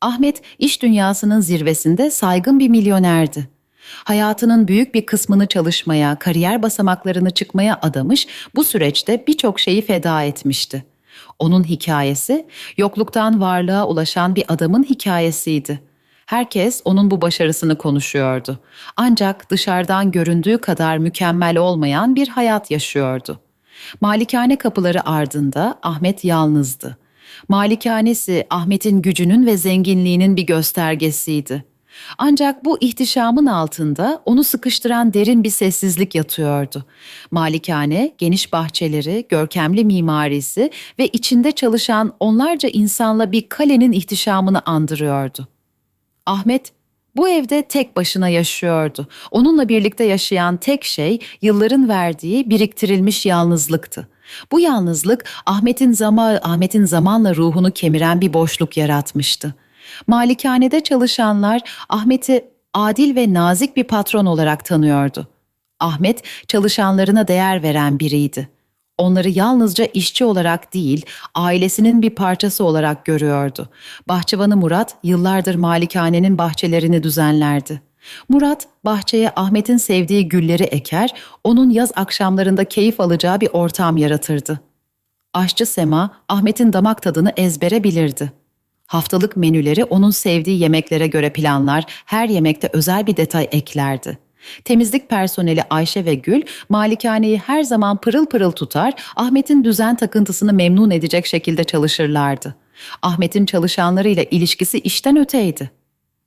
Ahmet iş dünyasının zirvesinde saygın bir milyonerdi. Hayatının büyük bir kısmını çalışmaya, kariyer basamaklarını çıkmaya adamış, bu süreçte birçok şeyi feda etmişti. Onun hikayesi, yokluktan varlığa ulaşan bir adamın hikayesiydi. Herkes onun bu başarısını konuşuyordu. Ancak dışarıdan göründüğü kadar mükemmel olmayan bir hayat yaşıyordu. Malikane kapıları ardında Ahmet yalnızdı. Malikanesi Ahmet'in gücünün ve zenginliğinin bir göstergesiydi. Ancak bu ihtişamın altında onu sıkıştıran derin bir sessizlik yatıyordu. Malikane, geniş bahçeleri, görkemli mimarisi ve içinde çalışan onlarca insanla bir kalenin ihtişamını andırıyordu. Ahmet bu evde tek başına yaşıyordu. Onunla birlikte yaşayan tek şey yılların verdiği biriktirilmiş yalnızlıktı. Bu yalnızlık Ahmet'in zaman Ahmet'in zamanla ruhunu kemiren bir boşluk yaratmıştı. Malikanede çalışanlar Ahmet'i adil ve nazik bir patron olarak tanıyordu. Ahmet çalışanlarına değer veren biriydi. Onları yalnızca işçi olarak değil, ailesinin bir parçası olarak görüyordu. Bahçıvanı Murat yıllardır malikanenin bahçelerini düzenlerdi. Murat bahçeye Ahmet'in sevdiği gülleri eker, onun yaz akşamlarında keyif alacağı bir ortam yaratırdı. Aşçı Sema Ahmet'in damak tadını ezbere bilirdi. Haftalık menüleri onun sevdiği yemeklere göre planlar, her yemekte özel bir detay eklerdi. Temizlik personeli Ayşe ve Gül, malikaneyi her zaman pırıl pırıl tutar, Ahmet'in düzen takıntısını memnun edecek şekilde çalışırlardı. Ahmet'in çalışanlarıyla ilişkisi işten öteydi.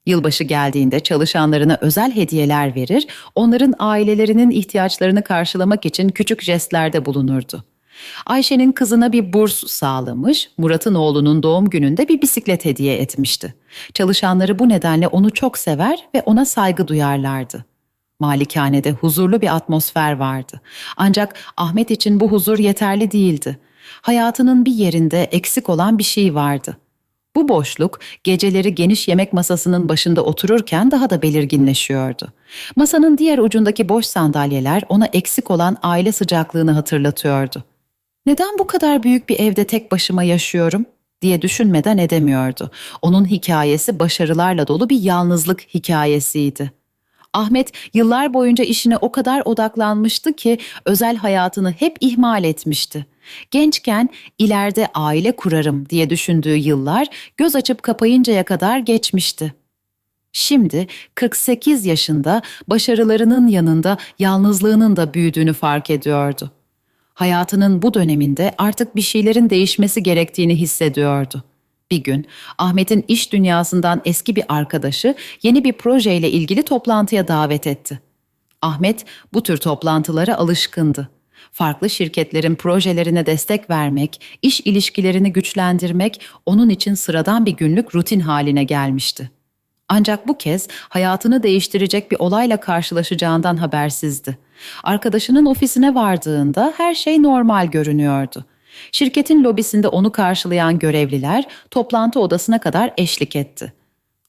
Yılbaşı geldiğinde çalışanlarına özel hediyeler verir, onların ailelerinin ihtiyaçlarını karşılamak için küçük jestlerde bulunurdu. Ayşe'nin kızına bir burs sağlamış, Murat'ın oğlunun doğum gününde bir bisiklet hediye etmişti. Çalışanları bu nedenle onu çok sever ve ona saygı duyarlardı. Malikanede huzurlu bir atmosfer vardı. Ancak Ahmet için bu huzur yeterli değildi. Hayatının bir yerinde eksik olan bir şey vardı. Bu boşluk geceleri geniş yemek masasının başında otururken daha da belirginleşiyordu. Masanın diğer ucundaki boş sandalyeler ona eksik olan aile sıcaklığını hatırlatıyordu. Neden bu kadar büyük bir evde tek başıma yaşıyorum diye düşünmeden edemiyordu. Onun hikayesi başarılarla dolu bir yalnızlık hikayesiydi. Ahmet yıllar boyunca işine o kadar odaklanmıştı ki özel hayatını hep ihmal etmişti. Gençken ileride aile kurarım diye düşündüğü yıllar göz açıp kapayıncaya kadar geçmişti. Şimdi 48 yaşında başarılarının yanında yalnızlığının da büyüdüğünü fark ediyordu. Hayatının bu döneminde artık bir şeylerin değişmesi gerektiğini hissediyordu. Bir gün Ahmet'in iş dünyasından eski bir arkadaşı yeni bir projeyle ilgili toplantıya davet etti. Ahmet bu tür toplantılara alışkındı. Farklı şirketlerin projelerine destek vermek, iş ilişkilerini güçlendirmek onun için sıradan bir günlük rutin haline gelmişti. Ancak bu kez hayatını değiştirecek bir olayla karşılaşacağından habersizdi. Arkadaşının ofisine vardığında her şey normal görünüyordu. Şirketin lobisinde onu karşılayan görevliler toplantı odasına kadar eşlik etti.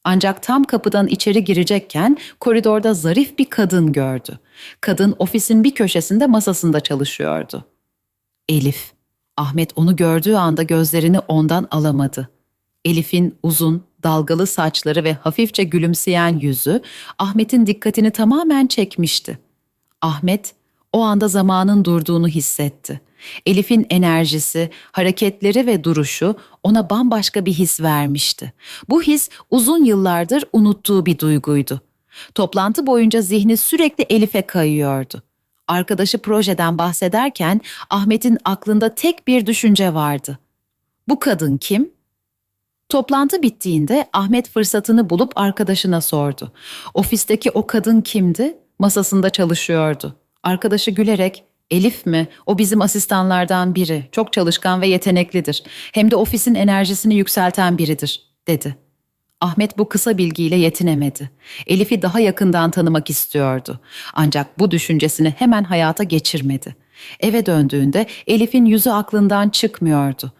Ancak tam kapıdan içeri girecekken koridorda zarif bir kadın gördü. Kadın ofisin bir köşesinde masasında çalışıyordu. Elif. Ahmet onu gördüğü anda gözlerini ondan alamadı. Elif'in uzun, dalgalı saçları ve hafifçe gülümseyen yüzü Ahmet'in dikkatini tamamen çekmişti. Ahmet o anda zamanın durduğunu hissetti. Elif'in enerjisi, hareketleri ve duruşu ona bambaşka bir his vermişti. Bu his uzun yıllardır unuttuğu bir duyguydu. Toplantı boyunca zihni sürekli Elif'e kayıyordu. Arkadaşı projeden bahsederken Ahmet'in aklında tek bir düşünce vardı. Bu kadın kim? Toplantı bittiğinde Ahmet fırsatını bulup arkadaşına sordu. Ofisteki o kadın kimdi? Masasında çalışıyordu. Arkadaşı gülerek Elif mi? O bizim asistanlardan biri. Çok çalışkan ve yeteneklidir. Hem de ofisin enerjisini yükselten biridir, dedi. Ahmet bu kısa bilgiyle yetinemedi. Elif'i daha yakından tanımak istiyordu. Ancak bu düşüncesini hemen hayata geçirmedi. Eve döndüğünde Elif'in yüzü aklından çıkmıyordu.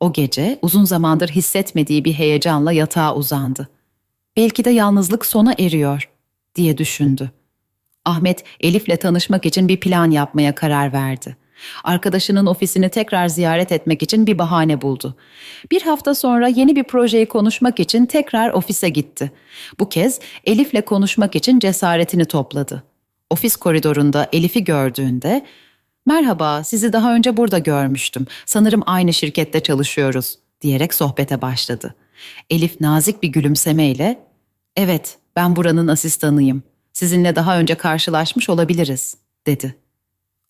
O gece uzun zamandır hissetmediği bir heyecanla yatağa uzandı. Belki de yalnızlık sona eriyor diye düşündü. Ahmet Elif'le tanışmak için bir plan yapmaya karar verdi. Arkadaşının ofisini tekrar ziyaret etmek için bir bahane buldu. Bir hafta sonra yeni bir projeyi konuşmak için tekrar ofise gitti. Bu kez Elif'le konuşmak için cesaretini topladı. Ofis koridorunda Elif'i gördüğünde "Merhaba, sizi daha önce burada görmüştüm. Sanırım aynı şirkette çalışıyoruz." diyerek sohbete başladı. Elif nazik bir gülümsemeyle "Evet, ben buranın asistanıyım. Sizinle daha önce karşılaşmış olabiliriz." dedi.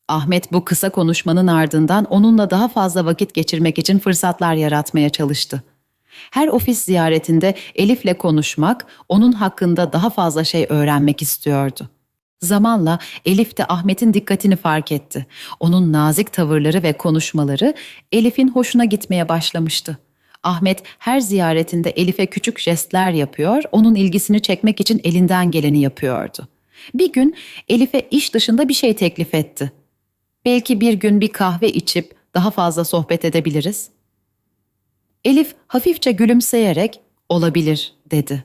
Ahmet bu kısa konuşmanın ardından onunla daha fazla vakit geçirmek için fırsatlar yaratmaya çalıştı. Her ofis ziyaretinde Elif'le konuşmak, onun hakkında daha fazla şey öğrenmek istiyordu. Zamanla Elif de Ahmet'in dikkatini fark etti. Onun nazik tavırları ve konuşmaları Elif'in hoşuna gitmeye başlamıştı. Ahmet her ziyaretinde Elif'e küçük jestler yapıyor, onun ilgisini çekmek için elinden geleni yapıyordu. Bir gün Elif'e iş dışında bir şey teklif etti. Belki bir gün bir kahve içip daha fazla sohbet edebiliriz. Elif hafifçe gülümseyerek olabilir dedi.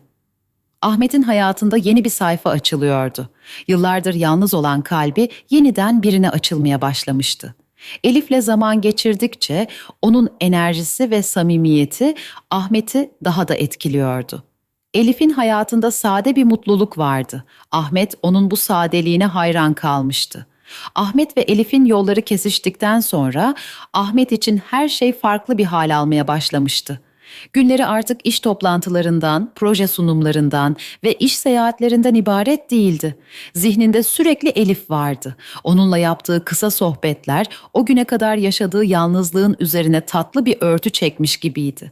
Ahmet'in hayatında yeni bir sayfa açılıyordu. Yıllardır yalnız olan kalbi yeniden birine açılmaya başlamıştı. Elif'le zaman geçirdikçe onun enerjisi ve samimiyeti Ahmet'i daha da etkiliyordu. Elif'in hayatında sade bir mutluluk vardı. Ahmet onun bu sadeliğine hayran kalmıştı. Ahmet ve Elif'in yolları kesiştikten sonra Ahmet için her şey farklı bir hal almaya başlamıştı. Günleri artık iş toplantılarından, proje sunumlarından ve iş seyahatlerinden ibaret değildi. Zihninde sürekli Elif vardı. Onunla yaptığı kısa sohbetler o güne kadar yaşadığı yalnızlığın üzerine tatlı bir örtü çekmiş gibiydi.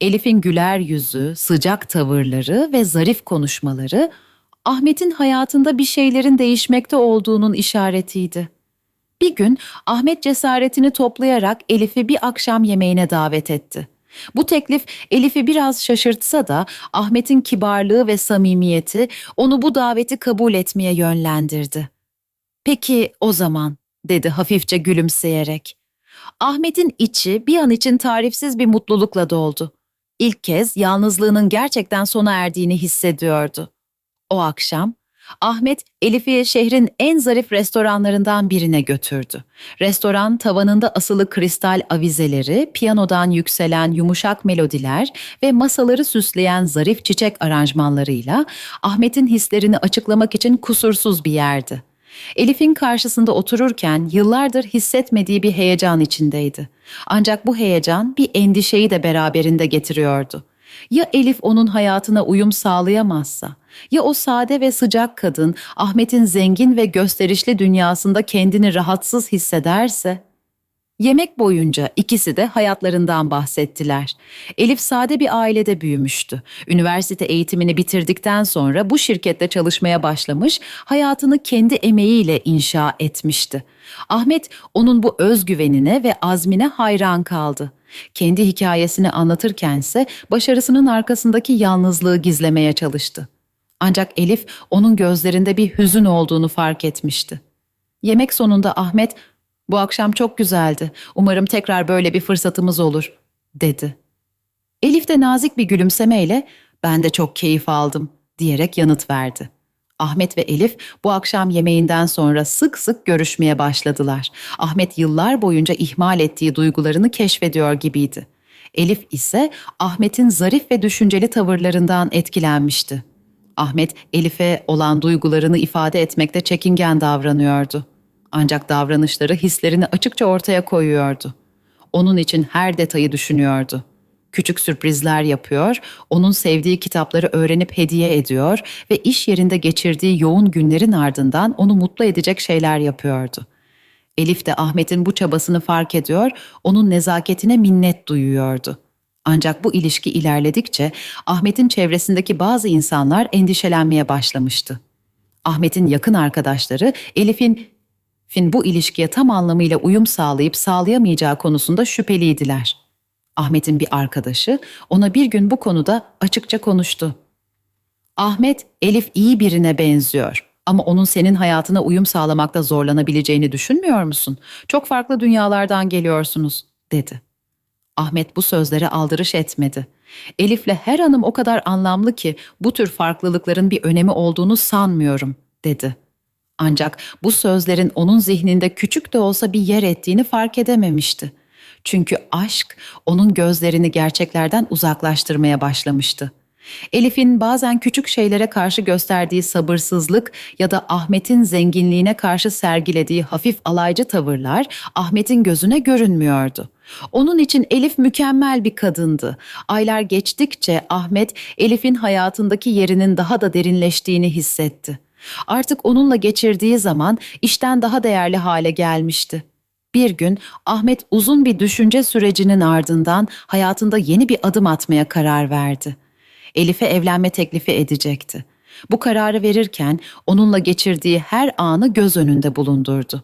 Elif'in güler yüzü, sıcak tavırları ve zarif konuşmaları Ahmet'in hayatında bir şeylerin değişmekte olduğunun işaretiydi. Bir gün Ahmet cesaretini toplayarak Elif'i bir akşam yemeğine davet etti. Bu teklif Elif'i biraz şaşırtsa da Ahmet'in kibarlığı ve samimiyeti onu bu daveti kabul etmeye yönlendirdi. Peki o zaman, dedi hafifçe gülümseyerek. Ahmet'in içi bir an için tarifsiz bir mutlulukla doldu. İlk kez yalnızlığının gerçekten sona erdiğini hissediyordu. O akşam Ahmet Elif'i şehrin en zarif restoranlarından birine götürdü. Restoran tavanında asılı kristal avizeleri, piyanodan yükselen yumuşak melodiler ve masaları süsleyen zarif çiçek aranjmanlarıyla Ahmet'in hislerini açıklamak için kusursuz bir yerdi. Elif'in karşısında otururken yıllardır hissetmediği bir heyecan içindeydi. Ancak bu heyecan bir endişeyi de beraberinde getiriyordu. Ya Elif onun hayatına uyum sağlayamazsa? Ya o sade ve sıcak kadın Ahmet'in zengin ve gösterişli dünyasında kendini rahatsız hissederse? Yemek boyunca ikisi de hayatlarından bahsettiler. Elif sade bir ailede büyümüştü. Üniversite eğitimini bitirdikten sonra bu şirkette çalışmaya başlamış, hayatını kendi emeğiyle inşa etmişti. Ahmet onun bu özgüvenine ve azmine hayran kaldı. Kendi hikayesini anlatırkense başarısının arkasındaki yalnızlığı gizlemeye çalıştı. Ancak Elif onun gözlerinde bir hüzün olduğunu fark etmişti. Yemek sonunda Ahmet, "Bu akşam çok güzeldi. Umarım tekrar böyle bir fırsatımız olur." dedi. Elif de nazik bir gülümsemeyle, "Ben de çok keyif aldım." diyerek yanıt verdi. Ahmet ve Elif bu akşam yemeğinden sonra sık sık görüşmeye başladılar. Ahmet yıllar boyunca ihmal ettiği duygularını keşfediyor gibiydi. Elif ise Ahmet'in zarif ve düşünceli tavırlarından etkilenmişti. Ahmet Elif'e olan duygularını ifade etmekte çekingen davranıyordu. Ancak davranışları hislerini açıkça ortaya koyuyordu. Onun için her detayı düşünüyordu. Küçük sürprizler yapıyor, onun sevdiği kitapları öğrenip hediye ediyor ve iş yerinde geçirdiği yoğun günlerin ardından onu mutlu edecek şeyler yapıyordu. Elif de Ahmet'in bu çabasını fark ediyor, onun nezaketine minnet duyuyordu. Ancak bu ilişki ilerledikçe Ahmet'in çevresindeki bazı insanlar endişelenmeye başlamıştı. Ahmet'in yakın arkadaşları Elif'in Fin bu ilişkiye tam anlamıyla uyum sağlayıp sağlayamayacağı konusunda şüpheliydiler. Ahmet'in bir arkadaşı ona bir gün bu konuda açıkça konuştu. Ahmet, Elif iyi birine benziyor ama onun senin hayatına uyum sağlamakta zorlanabileceğini düşünmüyor musun? Çok farklı dünyalardan geliyorsunuz, dedi. Ahmet bu sözlere aldırış etmedi. Elif'le her anım o kadar anlamlı ki bu tür farklılıkların bir önemi olduğunu sanmıyorum, dedi. Ancak bu sözlerin onun zihninde küçük de olsa bir yer ettiğini fark edememişti. Çünkü aşk onun gözlerini gerçeklerden uzaklaştırmaya başlamıştı. Elif'in bazen küçük şeylere karşı gösterdiği sabırsızlık ya da Ahmet'in zenginliğine karşı sergilediği hafif alaycı tavırlar Ahmet'in gözüne görünmüyordu. Onun için Elif mükemmel bir kadındı. Aylar geçtikçe Ahmet Elif'in hayatındaki yerinin daha da derinleştiğini hissetti. Artık onunla geçirdiği zaman işten daha değerli hale gelmişti. Bir gün Ahmet uzun bir düşünce sürecinin ardından hayatında yeni bir adım atmaya karar verdi. Elif'e evlenme teklifi edecekti. Bu kararı verirken onunla geçirdiği her anı göz önünde bulundurdu.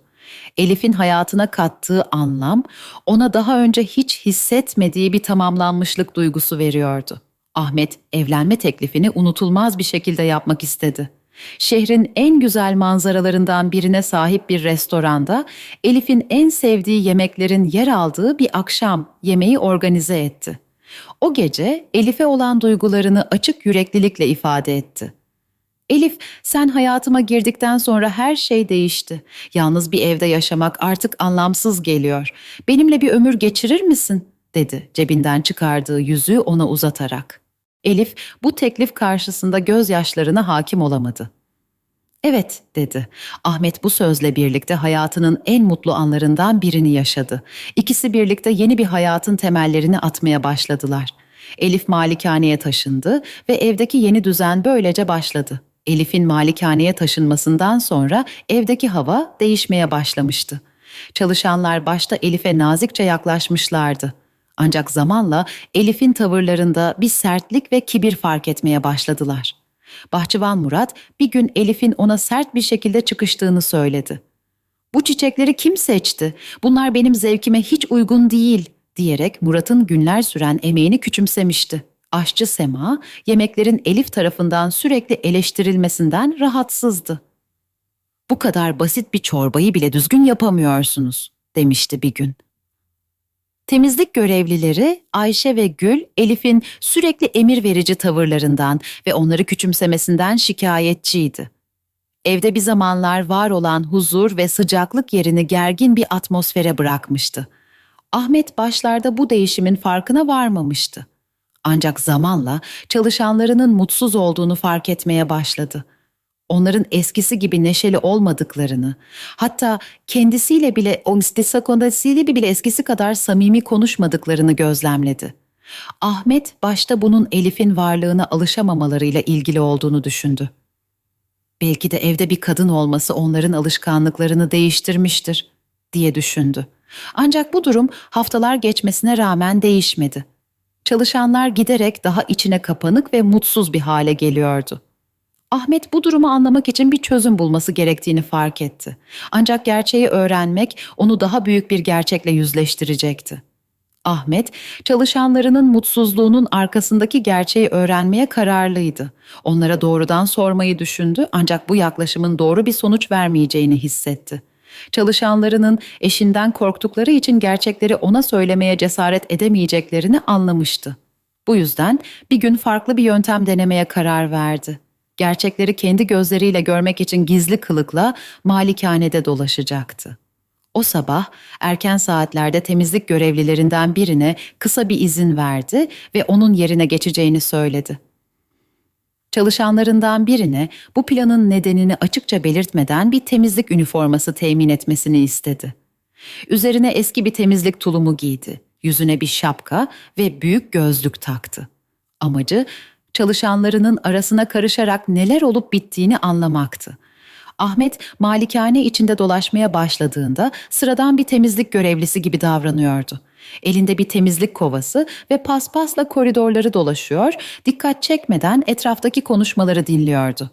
Elif'in hayatına kattığı anlam ona daha önce hiç hissetmediği bir tamamlanmışlık duygusu veriyordu. Ahmet evlenme teklifini unutulmaz bir şekilde yapmak istedi. Şehrin en güzel manzaralarından birine sahip bir restoranda Elif'in en sevdiği yemeklerin yer aldığı bir akşam yemeği organize etti. O gece Elif'e olan duygularını açık yüreklilikle ifade etti. Elif, sen hayatıma girdikten sonra her şey değişti. Yalnız bir evde yaşamak artık anlamsız geliyor. Benimle bir ömür geçirir misin? dedi cebinden çıkardığı yüzüğü ona uzatarak. Elif bu teklif karşısında gözyaşlarına hakim olamadı. Evet dedi. Ahmet bu sözle birlikte hayatının en mutlu anlarından birini yaşadı. İkisi birlikte yeni bir hayatın temellerini atmaya başladılar. Elif malikaneye taşındı ve evdeki yeni düzen böylece başladı. Elif'in malikaneye taşınmasından sonra evdeki hava değişmeye başlamıştı. Çalışanlar başta Elif'e nazikçe yaklaşmışlardı. Ancak zamanla Elif'in tavırlarında bir sertlik ve kibir fark etmeye başladılar. Bahçıvan Murat bir gün Elif'in ona sert bir şekilde çıkıştığını söyledi. Bu çiçekleri kim seçti? Bunlar benim zevkime hiç uygun değil diyerek Murat'ın günler süren emeğini küçümsemişti. Aşçı Sema, yemeklerin Elif tarafından sürekli eleştirilmesinden rahatsızdı. Bu kadar basit bir çorbayı bile düzgün yapamıyorsunuz, demişti bir gün. Temizlik görevlileri Ayşe ve Gül, Elif'in sürekli emir verici tavırlarından ve onları küçümsemesinden şikayetçiydi. Evde bir zamanlar var olan huzur ve sıcaklık yerini gergin bir atmosfere bırakmıştı. Ahmet başlarda bu değişimin farkına varmamıştı. Ancak zamanla çalışanlarının mutsuz olduğunu fark etmeye başladı. Onların eskisi gibi neşeli olmadıklarını, hatta kendisiyle bile, o istisakondasiyle bile eskisi kadar samimi konuşmadıklarını gözlemledi. Ahmet başta bunun Elif'in varlığına alışamamalarıyla ilgili olduğunu düşündü. Belki de evde bir kadın olması onların alışkanlıklarını değiştirmiştir diye düşündü. Ancak bu durum haftalar geçmesine rağmen değişmedi. Çalışanlar giderek daha içine kapanık ve mutsuz bir hale geliyordu. Ahmet bu durumu anlamak için bir çözüm bulması gerektiğini fark etti. Ancak gerçeği öğrenmek onu daha büyük bir gerçekle yüzleştirecekti. Ahmet, çalışanlarının mutsuzluğunun arkasındaki gerçeği öğrenmeye kararlıydı. Onlara doğrudan sormayı düşündü ancak bu yaklaşımın doğru bir sonuç vermeyeceğini hissetti. Çalışanlarının eşinden korktukları için gerçekleri ona söylemeye cesaret edemeyeceklerini anlamıştı. Bu yüzden bir gün farklı bir yöntem denemeye karar verdi. Gerçekleri kendi gözleriyle görmek için gizli kılıkla malikanede dolaşacaktı. O sabah erken saatlerde temizlik görevlilerinden birine kısa bir izin verdi ve onun yerine geçeceğini söyledi. Çalışanlarından birine bu planın nedenini açıkça belirtmeden bir temizlik üniforması temin etmesini istedi. Üzerine eski bir temizlik tulumu giydi. Yüzüne bir şapka ve büyük gözlük taktı. Amacı çalışanlarının arasına karışarak neler olup bittiğini anlamaktı. Ahmet malikane içinde dolaşmaya başladığında sıradan bir temizlik görevlisi gibi davranıyordu. Elinde bir temizlik kovası ve paspasla koridorları dolaşıyor, dikkat çekmeden etraftaki konuşmaları dinliyordu.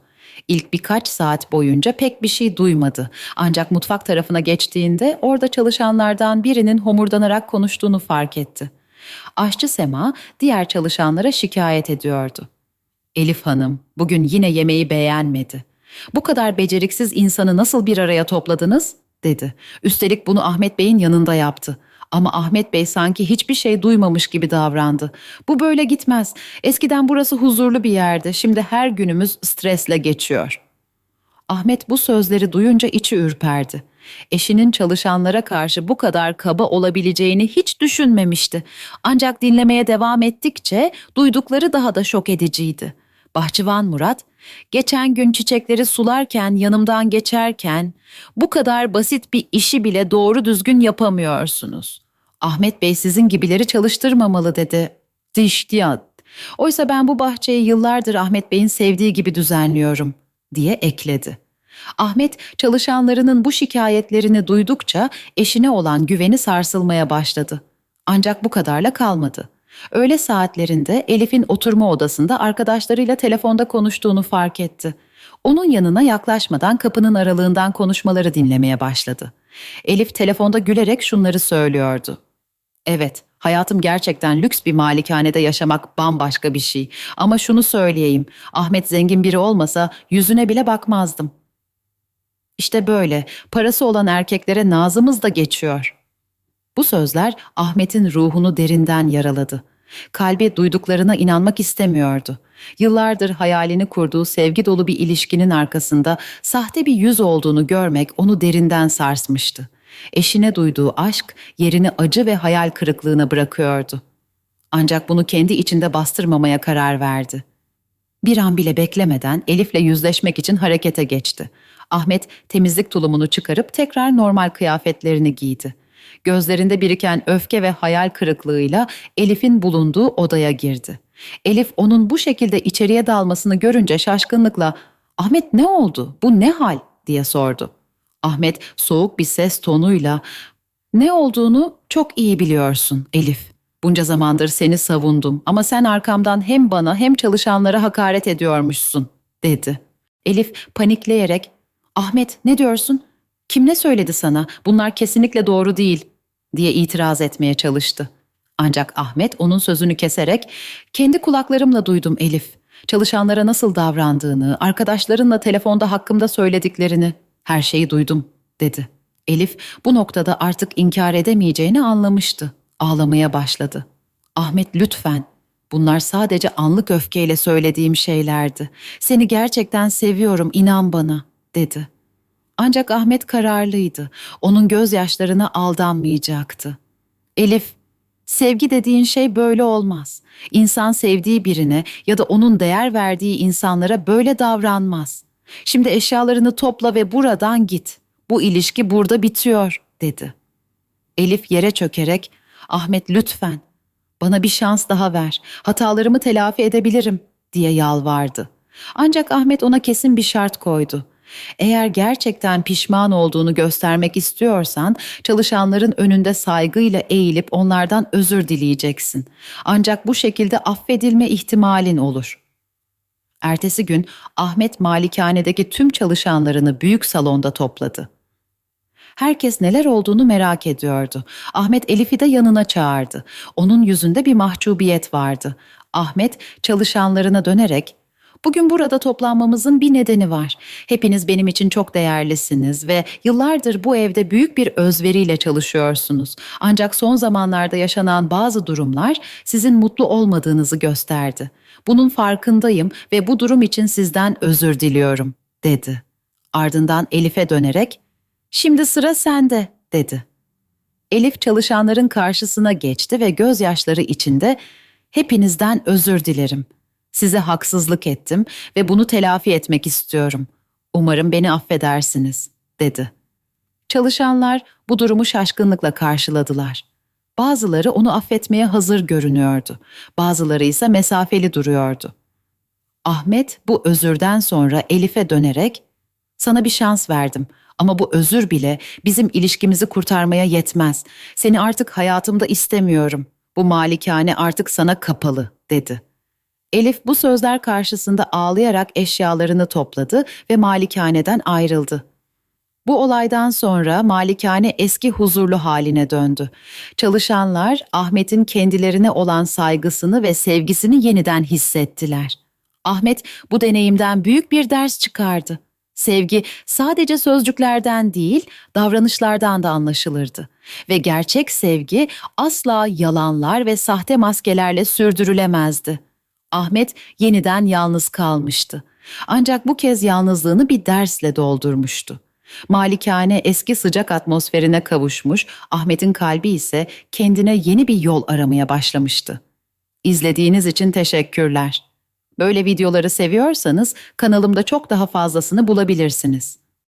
İlk birkaç saat boyunca pek bir şey duymadı. Ancak mutfak tarafına geçtiğinde orada çalışanlardan birinin homurdanarak konuştuğunu fark etti. Aşçı Sema diğer çalışanlara şikayet ediyordu. Elif Hanım bugün yine yemeği beğenmedi. Bu kadar beceriksiz insanı nasıl bir araya topladınız? dedi. Üstelik bunu Ahmet Bey'in yanında yaptı. Ama Ahmet Bey sanki hiçbir şey duymamış gibi davrandı. Bu böyle gitmez. Eskiden burası huzurlu bir yerdi. Şimdi her günümüz stresle geçiyor. Ahmet bu sözleri duyunca içi ürperdi. Eşinin çalışanlara karşı bu kadar kaba olabileceğini hiç düşünmemişti. Ancak dinlemeye devam ettikçe duydukları daha da şok ediciydi. Bahçıvan Murat, geçen gün çiçekleri sularken yanımdan geçerken bu kadar basit bir işi bile doğru düzgün yapamıyorsunuz. Ahmet Bey sizin gibileri çalıştırmamalı dedi. Diştiyat. Oysa ben bu bahçeyi yıllardır Ahmet Bey'in sevdiği gibi düzenliyorum diye ekledi. Ahmet çalışanlarının bu şikayetlerini duydukça eşine olan güveni sarsılmaya başladı. Ancak bu kadarla kalmadı. Öğle saatlerinde Elif'in oturma odasında arkadaşlarıyla telefonda konuştuğunu fark etti. Onun yanına yaklaşmadan kapının aralığından konuşmaları dinlemeye başladı. Elif telefonda gülerek şunları söylüyordu. Evet, hayatım gerçekten lüks bir malikanede yaşamak bambaşka bir şey. Ama şunu söyleyeyim, Ahmet zengin biri olmasa yüzüne bile bakmazdım. İşte böyle, parası olan erkeklere nazımız da geçiyor. Bu sözler Ahmet'in ruhunu derinden yaraladı. Kalbi duyduklarına inanmak istemiyordu. Yıllardır hayalini kurduğu sevgi dolu bir ilişkinin arkasında sahte bir yüz olduğunu görmek onu derinden sarsmıştı. Eşine duyduğu aşk yerini acı ve hayal kırıklığına bırakıyordu. Ancak bunu kendi içinde bastırmamaya karar verdi. Bir an bile beklemeden Elif'le yüzleşmek için harekete geçti. Ahmet temizlik tulumunu çıkarıp tekrar normal kıyafetlerini giydi. Gözlerinde biriken öfke ve hayal kırıklığıyla Elif'in bulunduğu odaya girdi. Elif onun bu şekilde içeriye dalmasını görünce şaşkınlıkla "Ahmet ne oldu? Bu ne hal?" diye sordu. Ahmet soğuk bir ses tonuyla "Ne olduğunu çok iyi biliyorsun Elif. Bunca zamandır seni savundum ama sen arkamdan hem bana hem çalışanlara hakaret ediyormuşsun." dedi. Elif panikleyerek "Ahmet ne diyorsun? Kim ne söyledi sana? Bunlar kesinlikle doğru değil." diye itiraz etmeye çalıştı. Ancak Ahmet onun sözünü keserek "Kendi kulaklarımla duydum Elif. Çalışanlara nasıl davrandığını, arkadaşlarınla telefonda hakkımda söylediklerini, her şeyi duydum." dedi. Elif bu noktada artık inkar edemeyeceğini anlamıştı. Ağlamaya başladı. "Ahmet lütfen. Bunlar sadece anlık öfkeyle söylediğim şeylerdi. Seni gerçekten seviyorum, inan bana." dedi. Ancak Ahmet kararlıydı. Onun gözyaşlarına aldanmayacaktı. Elif, sevgi dediğin şey böyle olmaz. İnsan sevdiği birine ya da onun değer verdiği insanlara böyle davranmaz. Şimdi eşyalarını topla ve buradan git. Bu ilişki burada bitiyor, dedi. Elif yere çökerek, Ahmet lütfen, bana bir şans daha ver, hatalarımı telafi edebilirim, diye yalvardı. Ancak Ahmet ona kesin bir şart koydu. Eğer gerçekten pişman olduğunu göstermek istiyorsan çalışanların önünde saygıyla eğilip onlardan özür dileyeceksin. Ancak bu şekilde affedilme ihtimalin olur. Ertesi gün Ahmet malikanedeki tüm çalışanlarını büyük salonda topladı. Herkes neler olduğunu merak ediyordu. Ahmet Elif'i de yanına çağırdı. Onun yüzünde bir mahcubiyet vardı. Ahmet çalışanlarına dönerek Bugün burada toplanmamızın bir nedeni var. Hepiniz benim için çok değerlisiniz ve yıllardır bu evde büyük bir özveriyle çalışıyorsunuz. Ancak son zamanlarda yaşanan bazı durumlar sizin mutlu olmadığınızı gösterdi. Bunun farkındayım ve bu durum için sizden özür diliyorum, dedi. Ardından Elif'e dönerek, "Şimdi sıra sende." dedi. Elif çalışanların karşısına geçti ve gözyaşları içinde, "Hepinizden özür dilerim." Size haksızlık ettim ve bunu telafi etmek istiyorum. Umarım beni affedersiniz, dedi. Çalışanlar bu durumu şaşkınlıkla karşıladılar. Bazıları onu affetmeye hazır görünüyordu. Bazıları ise mesafeli duruyordu. Ahmet bu özürden sonra Elif'e dönerek "Sana bir şans verdim ama bu özür bile bizim ilişkimizi kurtarmaya yetmez. Seni artık hayatımda istemiyorum. Bu malikane artık sana kapalı." dedi. Elif bu sözler karşısında ağlayarak eşyalarını topladı ve malikaneden ayrıldı. Bu olaydan sonra malikane eski huzurlu haline döndü. Çalışanlar Ahmet'in kendilerine olan saygısını ve sevgisini yeniden hissettiler. Ahmet bu deneyimden büyük bir ders çıkardı. Sevgi sadece sözcüklerden değil, davranışlardan da anlaşılırdı. Ve gerçek sevgi asla yalanlar ve sahte maskelerle sürdürülemezdi. Ahmet yeniden yalnız kalmıştı. Ancak bu kez yalnızlığını bir dersle doldurmuştu. Malikane eski sıcak atmosferine kavuşmuş, Ahmet'in kalbi ise kendine yeni bir yol aramaya başlamıştı. İzlediğiniz için teşekkürler. Böyle videoları seviyorsanız kanalımda çok daha fazlasını bulabilirsiniz.